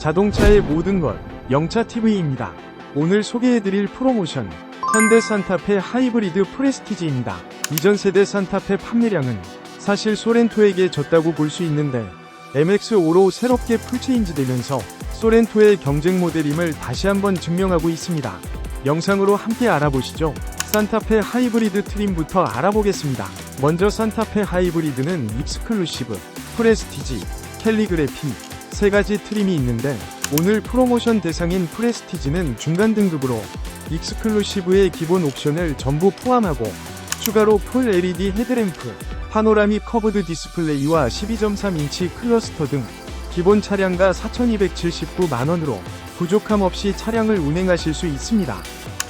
자동차의 모든 것 영차TV입니다. 오늘 소개해드릴 프로모션 현대 산타페 하이브리드 프레스티지입니다. 이전 세대 산타페 판매량은 사실 소렌토에게 졌다고 볼 수 있는데 MX5로 새롭게 풀체인지되면서 소렌토의 경쟁 모델임을 다시 한번 증명하고 있습니다. 영상으로 함께 알아보시죠. 산타페 하이브리드 트림부터 알아보겠습니다. 먼저 산타페 하이브리드는 익스클루시브, 프레스티지, 캘리그래피 세 가지 트림이 있는데 오늘 프로모션 대상인 프레스티지는 중간 등급으로 익스클루시브의 기본 옵션을 전부 포함하고 추가로 풀 LED 헤드램프, 파노라믹 커브드 디스플레이와 12.3인치 클러스터 등 기본 차량가 4,279만원으로 부족함 없이 차량을 운행하실 수 있습니다.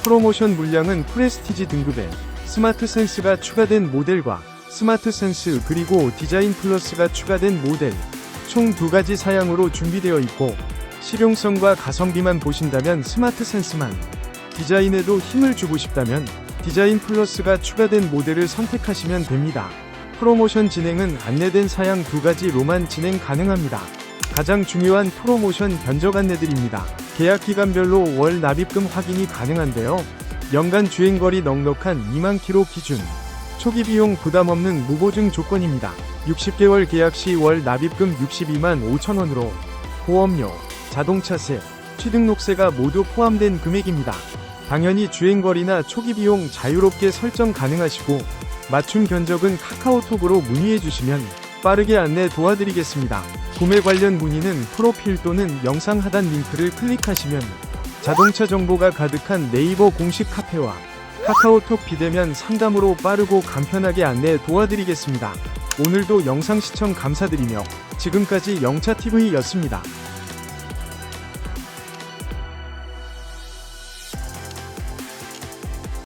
프로모션 물량은 프레스티지 등급에 스마트 센스가 추가된 모델과 스마트 센스 그리고 디자인 플러스가 추가된 모델 총 두 가지 사양으로 준비되어 있고 실용성과 가성비만 보신다면 스마트 센스만 디자인에도 힘을 주고 싶다면 디자인 플러스가 추가된 모델을 선택하시면 됩니다. 프로모션 진행은 안내된 사양 두 가지로만 진행 가능합니다. 가장 중요한 프로모션 견적 안내드립니다. 계약 기간별로 월 납입금 확인이 가능한데요. 연간 주행거리 넉넉한 2만 킬로 기준. 초기 비용 부담 없는 무보증 조건입니다. 60개월 계약 시 월 납입금 62만 5천원으로 보험료, 자동차세, 취등록세가 모두 포함된 금액입니다. 당연히 주행거리나 초기 비용 자유롭게 설정 가능하시고 맞춤 견적은 카카오톡으로 문의해 주시면 빠르게 안내 도와드리겠습니다. 구매 관련 문의는 프로필 또는 영상 하단 링크를 클릭하시면 자동차 정보가 가득한 네이버 공식 카페와 카카오톡 비대면 상담으로 빠르고 간편하게 안내 도와드리겠습니다. 오늘도 영상 시청 감사드리며 지금까지 영차TV였습니다.